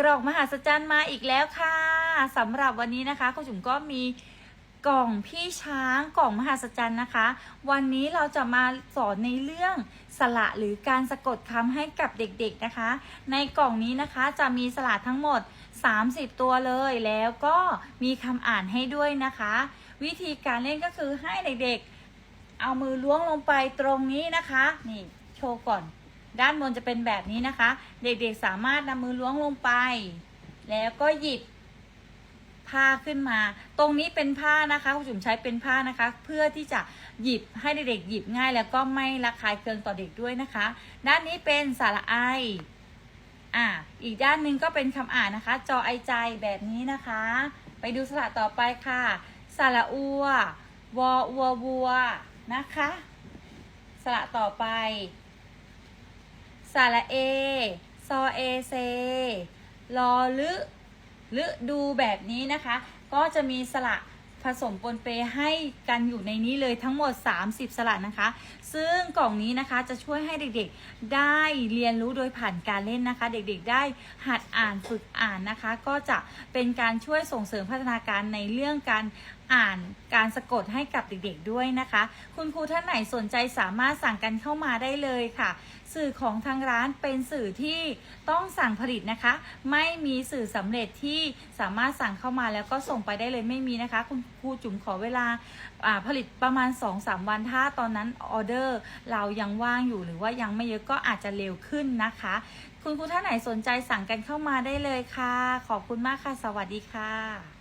กล่องมหัศจรรย์มาอีกแล้วค่ะสำหรับวันนี้นะคะคุณจุ๋มก็มีกล่องพี่ช้างกล่องมหัศจรรย์นะคะ วันนี้เราจะมาสอนในเรื่องสระหรือการสะกดคำให้กับเด็กๆนะคะ ในกล่องนี้นะคะจะมีสระทั้งหมด 30 ตัวเลยแล้วก็มีคำอ่านให้ด้วยนะคะ วิธีการเล่นก็คือให้เด็กๆ เอามือล้วงลงไปตรงนี้นะคะ นี่โชว์ก่อน ด้านบนจะเป็นแบบนี้นะคะ เด็กๆสามารถนำมือล้วงลงไป แล้วก็หยิบผ้าขึ้นมา ตรงนี้เป็นผ้านะคะคุณจุ๋มใช้เป็นผ้านะคะ เพื่อที่จะหยิบให้เด็กๆหยิบง่าย แล้วก็ไม่ระคายเคืองต่อเด็กด้วยนะคะ ด้านนี้เป็นสาระไออะอีกด้านหนึ่งก็เป็นคำอ่านนะคะ จอไอใจแบบนี้นะคะ ไปดูสระต่อไปค่ะสระอัววออัววัวนะคะสระต่อไป สระเอ ซอเอเซลอลึลึดูแบบนี้นะคะ ก็จะมีสระผสมปนเปให้กันอยู่ในนี้เลยทั้งหมด 30 สระนะคะ ซึ่งกล่องนี้นะคะจะช่วยให้เด็กๆได้เรียนรู้โดยผ่านการเล่นนะคะ เด็กๆได้หัดอ่านฝึกอ่านนะคะ ก็จะเป็นการช่วยส่งเสริมพัฒนาการในเรื่องการ อ่านการสะกดให้กับเด็กๆด้วยนะคะ คุณครูท่านไหนสนใจสามารถสั่งกันเข้ามาได้เลยค่ะ สื่อของทางร้านเป็นสื่อที่ต้องสั่งผลิตนะคะ ไม่มีสื่อสำเร็จที่สามารถสั่งเข้ามาแล้วก็ส่งไปได้เลยไม่มีนะคะ คุณครูจุ๋มขอเวลาอ่าผลิตประมาณ 2-3 วันถ้าตอนนั้นออเดอร์เรายังว่างอยู่หรือว่ายังไม่เยอะก็อาจจะเร็วขึ้นนะคะ คุณครูท่านไหนสนใจสั่งกันเข้ามาได้เลยค่ะ ขอบคุณมากค่ะ สวัสดีค่ะ